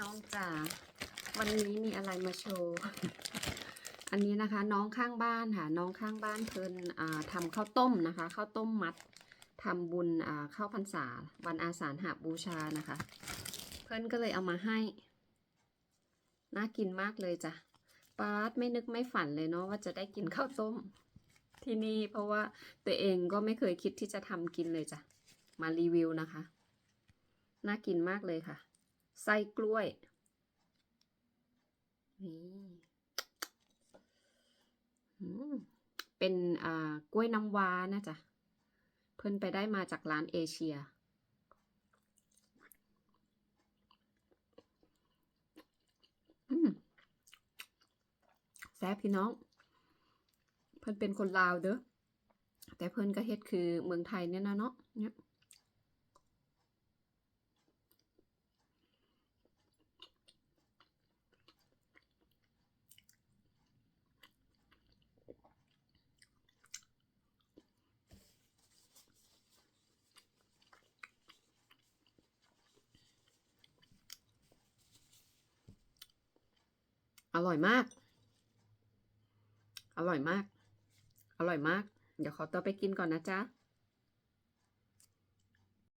น้องจ๋าวันนี้มีอะไรมาโชว์ อันนี้นะคะน้องข้างบ้านค่ะ น้องข้างบ้านเพิ่นอ่าทำข้าวต้มนะคะข้าวต้มมัดทำบุญเข้าพรรษา วันอาสาฬหบูชานะคะ เพิ่นก็เลยเอามาให้ น่ากินมากเลยจ้ะป๊าดไม่นึกไม่ฝันเลยเนาะว่าจะได้กินข้าวต้ม ที่นี่เพราะว่าตัวเองก็ไม่เคยคิดที่จะทำกินเลยจ้ะมารีวิวนะคะ น่ากินมากเลยค่ะ ไส้กล้วย นี่เป็นอ่ากล้วยน้ำว้านะจ๊ะ เพิ่นไปได้มาจากร้านเอเชีย แซ่บพี่น้อง เพิ่นเป็นคนลาวเด้อ แต่เพิ่นก็เฮ็ดคือเมืองไทยเนี่ยนะเนาะเนี่ย อร่อยมาก อร่อยมาก อร่อยมาก เดี๋ยวขอตัวไปกินก่อนนะจ๊ะ